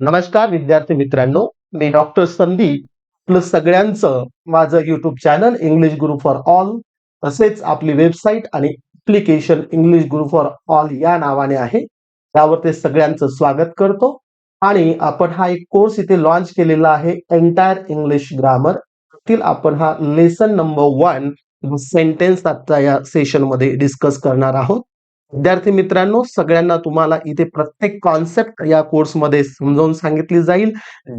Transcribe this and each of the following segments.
नमस्कार विद्यार्थी मित्रांनो. मी डॉक्टर संदीप. प्लस सगळ्यांचं माझं YouTube channel English Guru for all तसेच आपली वेबसाईट आणि application English Guru for all या नावाने आहे. त्यावर ते सगळ्यांचं स्वागत करतो. आणि आपण हा एक कोर्स इथे लॉन्च केलेला आहे एंटायर इंग्लिश ग्रामर तील आपण हा लेसन नंबर वन सेंटेन्स आजच्या या सेशनमध्ये डिस्कस करणार आहोत. विद्यार्थी मित्रांनो सगळ्यांना तुम्हाला इथे प्रत्येक कॉन्सेप्ट या कोर्समध्ये समजावून सांगितली जाईल.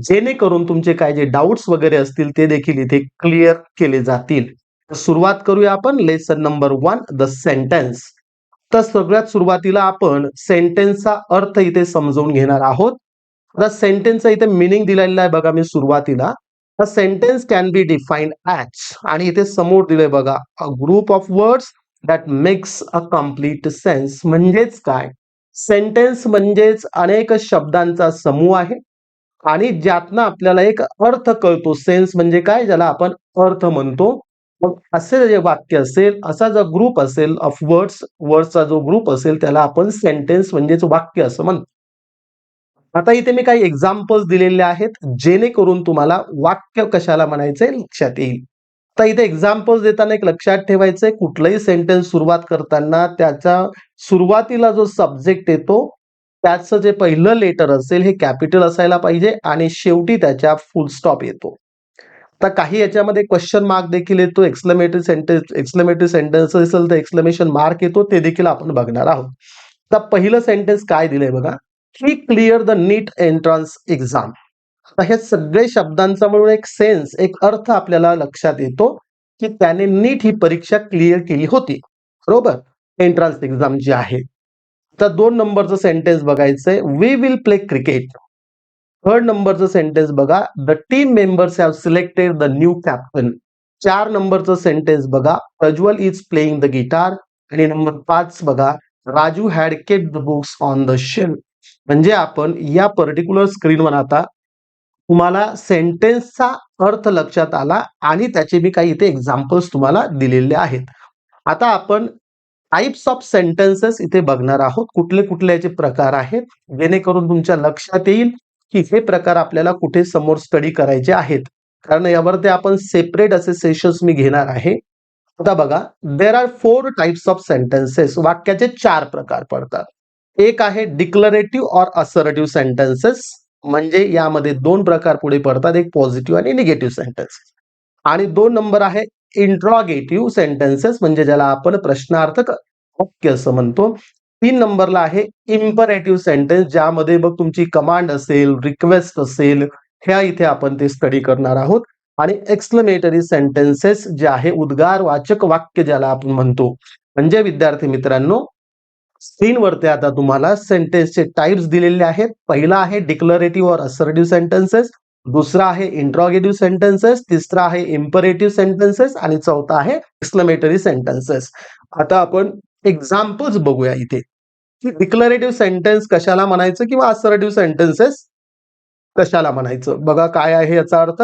जेणेकरून तुमचे काय जे डाऊट्स वगैरे असतील ते देखील इथे क्लिअर केले जातील. तर सुरुवात करूया आपण. Lesson number one the sentence तर सगळ्यात सुरुवातीला आपण सेंटेन्सचा अर्थ इथे समजून घेणार आहोत. आता सेंटेन्सचा इथे मिनिंग दिलेला आहे बघा मी सुरुवातीला. Sentence can be defined as आणि इथे समोर दिलंय बघा a group of words that makes a complete sense म्हणजेच काय? सेंटेन्स म्हणजेच अनेक शब्दांचा समूह आहे आणि ज्यातनं आपल्याला एक अर्थ कळतो. सेन्स म्हणजे काय? ज्याला आपण अर्थ म्हणतो. मग असे जे वाक्य असेल असा जो ग्रुप असेल ऑफ वर्ड्स वर्ड्सचा जो ग्रुप असेल त्याला आपण सेंटेन्स म्हणजेच वाक्य असं म्हणतो. आता इथे मी काही एक्झाम्पल्स दिलेले आहेत जेणेकरून तुम्हाला वाक्य कशाला म्हणायचे लक्षात येईल. आता इथे एक्झाम्पल्स देताना एक लक्षात ठेवायचंय कुठलंही सेंटेन्स सुरुवात करताना त्याचा सुरुवातीला जो सब्जेक्ट येतो त्याचं जे पहिलं लेटर असेल हे कॅपिटल असायला पाहिजे आणि शेवटी त्याच्या फुल स्टॉप येतो. आता काही याच्यामध्ये क्वेश्चन मार्क देखील येतो एक्सलमेटरी सेंटेन्स एक्सलमेटरी सेंटेन्स असेल तर एक्सलमेशन मार्क येतो ते देखील आपण बघणार आहोत. आता पहिलं सेंटेन्स काय दिलंय बघा he clear the NEET entrance exam आता हे सगळे शब्दांचा म्हणून एक सेन्स एक अर्थ आपल्याला लक्षात येतो की त्याने नीट ही परीक्षा क्लिअर केली होती. बरोबर? एंट्रन्स एक्झाम जी आहे. तर दोन नंबरचं सेंटेन्स बघायचंय. We will play cricket third नंबरचं सेंटेन्स बघा. The team members have selected the new captain चार नंबरचं सेंटेन्स बघा. Prajwal is playing the guitar आणि नंबर पाच बघा. Raju had kept the books on the shelf म्हणजे आपण या पर्टिक्युलर स्क्रीनवर आता तुम्हाला सेंटेन्सचा अर्थ लक्षात आला आणि त्याचे मी काही इथे एक्झाम्पल्स तुम्हाला दिलेले आहेत. आता आपण टाइप्स ऑफ सेंटेन्सेस इथे बघणार आहोत. कुठले कुठले याचे प्रकार आहेत? जेणेकरून तुमच्या लक्षात येईल की हे प्रकार आपल्याला कुठे समोर स्टडी करायचे आहेत. कारण यावरती आपण सेपरेट असे सेशन्स मी घेणार आहे. आता बघा there are four types of sentences वाक्याचे चार प्रकार पडतात. एक आहे डिक्लरेटिव्ह ऑर असरटिव्ह सेंटेन्सेस म्हणजे यामध्ये दोन प्रकार पुढे पडतात एक पॉझिटिव्ह आणि निगेटिव्ह सेंटेन्स आणि दोन नंबर आहे इंट्रॉगेटिव्ह सेंटेन्सेस म्हणजे ज्याला आपण प्रश्नार्थक वाक्य असं म्हणतो. तीन नंबरला आहे इम्परेटिव्ह सेंटेन्स ज्यामध्ये बघ तुमची कमांड असेल रिक्वेस्ट असेल ह्या इथे आपण ते स्टडी करणार आहोत. आणि एक्सप्लेमेटरी सेंटेन्सेस जे आहे उद्गार वाचक वाक्य ज्याला आपण म्हणतो. म्हणजे विद्यार्थी मित्रांनो स्क्रीनवरती आता तुम्हाला सेंटेन्सचे टाइप्स दिलेले आहेत. पहिला आहे डिक्लरेटिव्ह और असर्टिव्ह सेंटेन्सेस दुसरा आहे इंट्रॉगेटिव्ह सेंटेन्सेस तिसरा आहे इम्परेटिव्ह सेंटेन्सेस आणि चौथा आहे एक्सप्लेमेटरी सेंटेन्सेस आता आपण एक्झाम्पल्स बघूया इथे. की डिक्लरेटिव्ह सेंटेन्स कशाला म्हणायचं किंवा असर्टिव्ह सेंटेन्सेस कशाला म्हणायचं? बघा काय आहे याचा अर्थ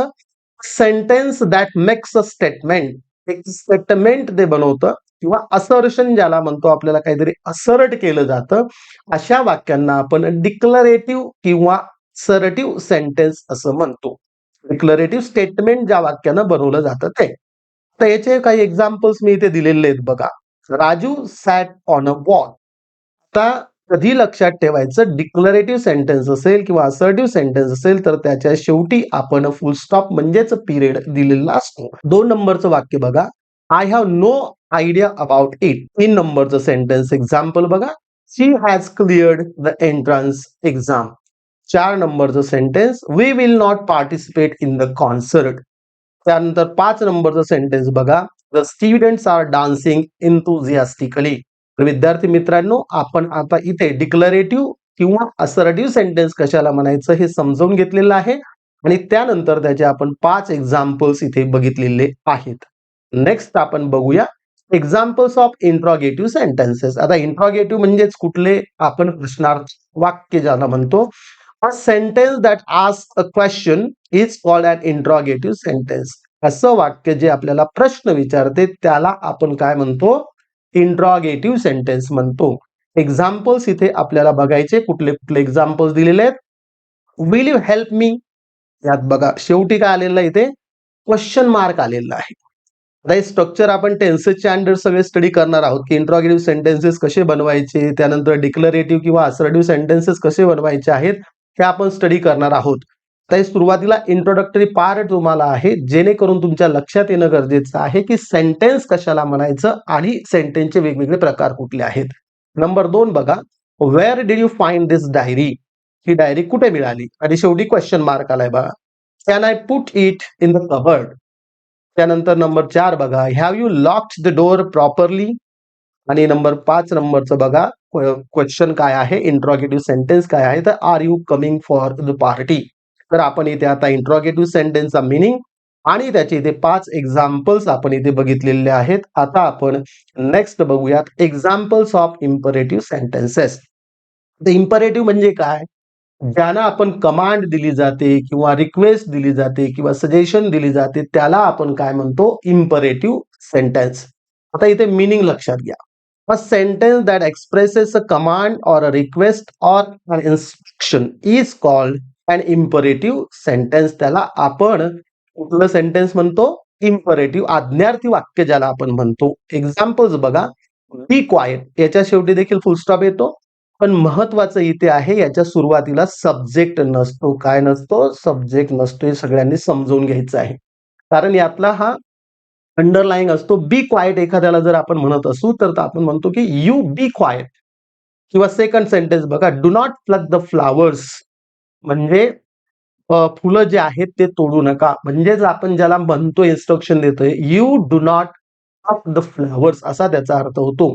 sentence that makes a statement एक स्टेटमेंट ते बनवतं. किंवा असर्शन ज्याला म्हणतो आपल्याला काहीतरी असर्ट केलं जातं अशा वाक्यांना आपण डिक्लरेटिव्ह किंवा सरटिव्ह सेंटेन्स असं म्हणतो. डिक्लरेटिव्ह स्टेटमेंट ज्या वाक्यानं बनवलं जातं ते. तर याचे काही एक्झाम्पल्स मी इथे दिलेले आहेत बघा. Raju sat on a wall आता कधी लक्षात ठेवायचं डिक्लरेटिव्ह सेंटेन्स असेल किंवा असर्टिव्ह सेंटेन्स असेल तर त्याच्या शेवटी आपण फुल स्टॉप म्हणजेच पिरियड दिलेला असतो. दोन नंबरचं वाक्य बघा. I have no idea about it तीन नंबरचं सेंटेन्स एक्झाम्पल बघा she has cleared the entrance exam चार नंबरचं sentence we will not participate in the concert त्यानंतर पाच नंबरचं सेंटेन्स बघा the students are dancing enthusiastically विद्यार्थी मित्रांनो आपण आता इथे डिक्लरेटिव्ह किंवा असर्टिव्ह सेंटेन्स कशाला म्हणायचं हे समजावून घेतलेलं आहे. आणि त्यानंतर त्याचे आपण पाच एक्झाम्पल्स इथे बघितलेले आहेत. नेक्स्ट आपण बघूया. एक्झाम्पल्स ऑफ इंट्रॉगेटिव्ह सेंटेन्सेस आता इंट्रॉगेटिव्ह म्हणजेच कुठले आपण प्रश्नार्थ वाक्य ज्याला म्हणतो a sentence that ask a question is called an interrogative sentence असं वाक्य जे आपल्याला प्रश्न विचारते त्याला आपण काय म्हणतो? इंट्रॉगेटिव्ह सेंटेन्स म्हणतो. एक्झाम्पल्स इथे आपल्याला बघायचे कुठले कुठले एक्झाम्पल्स दिलेले आहेत. विल यू हेल्प मी यात बघा शेवटी काय आलेलं आहे इथे? क्वेश्चन मार्क आलेला आहे. आता हे स्ट्रक्चर आपण टेन्सेसच्या अंडर सगळे स्टडी करणार आहोत. की इंट्रॉगेटिव्ह सेंटेन्सेस कसे बनवायचे त्यानंतर डिक्लरेटिव्ह किंवा असर्टिव्ह सेंटेन्सेस कसे बनवायचे आहेत हे आपण स्टडी करणार आहोत. तर हे सुरुवातीला इंट्रोडक्टरी पार्ट तुम्हाला आहे जेणेकरून तुमच्या लक्षात येणं गरजेचं आहे की सेंटेन्स कशाला म्हणायचं आणि सेंटेन्सचे वेगवेगळे प्रकार कुठले आहेत. नंबर दोन बघा where did you find this diary he diary कुठे मिळाली? आणि शेवटी क्वेश्चन मार्क आलाय बघा. Can I put it in the cupboard त्यानंतर नंबर चार बघा. Have you locked the door properly आणि नंबर पाच नंबरचं बघा. क्वेश्चन काय आहे? इंट्रॉगेटिव्ह सेंटेन्स काय आहे? तर are you coming for the party तर आपण इथे आता इंट्रॉगेटिव्ह सेंटेन्सचा मिनिंग आणि त्याचे इथे पाच एक्झाम्पल्स आपण इथे बघितलेले आहेत. आता आपण नेक्स्ट बघूयात एक्झाम्पल्स ऑफ इम्परेटिव्ह सेंटेन्सेस तर इम्परेटिव्ह म्हणजे काय? ज्यांना आपण कमांड दिली जाते किंवा रिक्वेस्ट दिली जाते किंवा सजेशन दिली जाते त्याला आपण काय म्हणतो? इम्परेटिव्ह सेंटेन्स आता इथे मिनिंग लक्षात घ्या. A sentence that expresses a command or a request or an instruction is called and imperative sentence त्याला आपण कुठलं सेंटेन्स म्हणतो? इम्परेटिव्ह आज्ञार्थी वाक्य ज्याला आपण म्हणतो. एक्झाम्पल्स बघा. बी क्वायट याच्या शेवटी देखील फुलस्टॉप येतो. पण महत्वाचं इथे आहे याच्या सुरुवातीला सब्जेक्ट नसतो. काय नसतो? सब्जेक्ट नसतो हे सगळ्यांनी समजून घ्यायचं आहे. कारण यातला हा अंडरलाईंग असतो बी क्वायट एखाद्याला जर आपण म्हणत असू तर आपण म्हणतो की यू बी क्वायट किंवा सेकंड सेंटेन्स बघा do not pluck the flowers म्हणजे फुलं जे आहेत ते तोडू नका. म्हणजेच आपण ज्याला म्हणतो इन्स्ट्रक्शन देतोय you do not off the flowers असा त्याचा अर्थ होतो.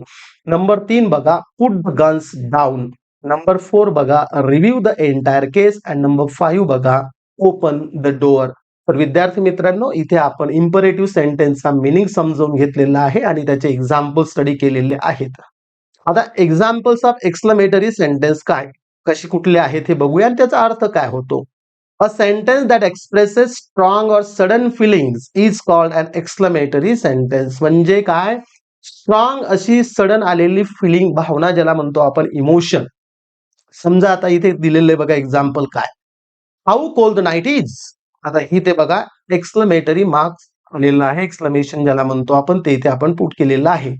नंबर तीन बघा put the guns down number four बघा review the entire case and number five बघा ओपन द डोअर तर विद्यार्थी मित्रांनो इथे आपण इम्परेटिव्ह सेंटेन्सचा मिनिंग समजून घेतलेला आहे आणि त्याचे एक्झाम्पल स्टडी केलेले आहेत. आता एक्झाम्पल्स ऑफ एक्सक्लमेटरी सेंटेन्स काय? कशी कुठले आहेत हे बघूया आणि त्याचा अर्थ काय होतो? A sentence that expresses strong or sudden feelings is called an exclamatory sentence म्हणजे काय? स्ट्रॉंग अशी सडन आलेली फिलिंग भावना ज्याला म्हणतो आपण इमोशन समजा आता इथे दिलेले बघा एक्झाम्पल काय? How cold the night is आता इथे बघा एक्सक्लमेटरी मार्क्स आलेला आहे. एक्सक्लमेशन ज्याला म्हणतो आपण ते इथे आपण पुट केलेलं आहे.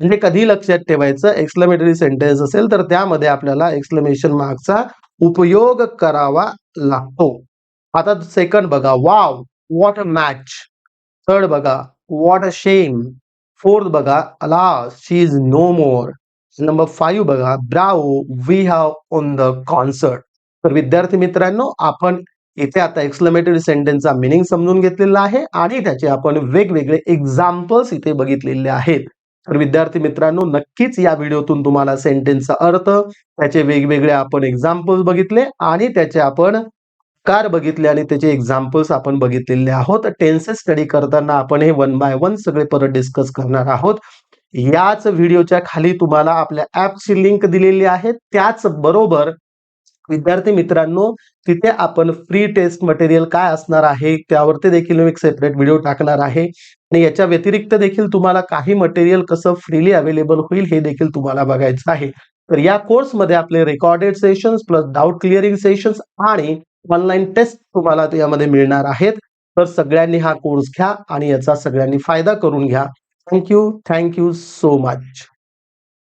म्हणजे कधी लक्षात ठेवायचं एक्सक्लमेटरी सेंटेन्स असेल तर त्यामध्ये आपल्याला एक्सक्लमेशन मार्कचा उपयोग करावा लागतो. आता सेकंड बघा wow what a match third बघा वॉट अ शेम फोर्थ बघा alas she is no more number five बघा bravo we have on the concert तर विद्यार्थी मित्रांनो आपण इथे आता एक्सलमेटरी सेंटेन्सचा मिनिंग समजून घेतलेला आहे आणि त्याचे आपण वेगवेगळे एक्झाम्पल्स इथे बघितलेले आहेत. तर विद्यार्थी मित्रांनो नक्कीच या व्हिडिओतून तुम्हाला सेंटेन्सचा अर्थ त्याचे वेगवेगळे आपण एक्झाम्पल्स बघितले आणि त्याचे आपण कार बघितले आणि त्याचे एक्झाम्पल्स आपण बघितलेले आहोत. टेन्सेस स्टडी करताना आपण हे वन बाय वन सगळे परत डिस्कस करणार आहोत. याच व्हिडिओच्या खाली तुम्हाला आपल्या ऍपची लिंक दिलेली आहे. त्याच बरोबर विद्यार्थी मित्रांनो तिथे आपण फ्री टेस्ट मटेरियल काय असणार आहे त्यावरती देखील एक सेपरेट व्हिडिओ टाकणार आहे. आणि याच्या व्यतिरिक्त देखील तुम्हाला काही मटेरियल कसं फ्रीली अवेलेबल होईल हे देखील तुम्हाला बघायचं आहे. तर या कोर्समध्ये आपले recorded sessions plus doubt clearing sessions आणि ऑनलाईन टेस्ट तुम्हाला यामध्ये मिळणार आहेत. तर सगळ्यांनी हा कोर्स घ्या आणि याचा सगळ्यांनी फायदा करून घ्या. Thank you thank you so much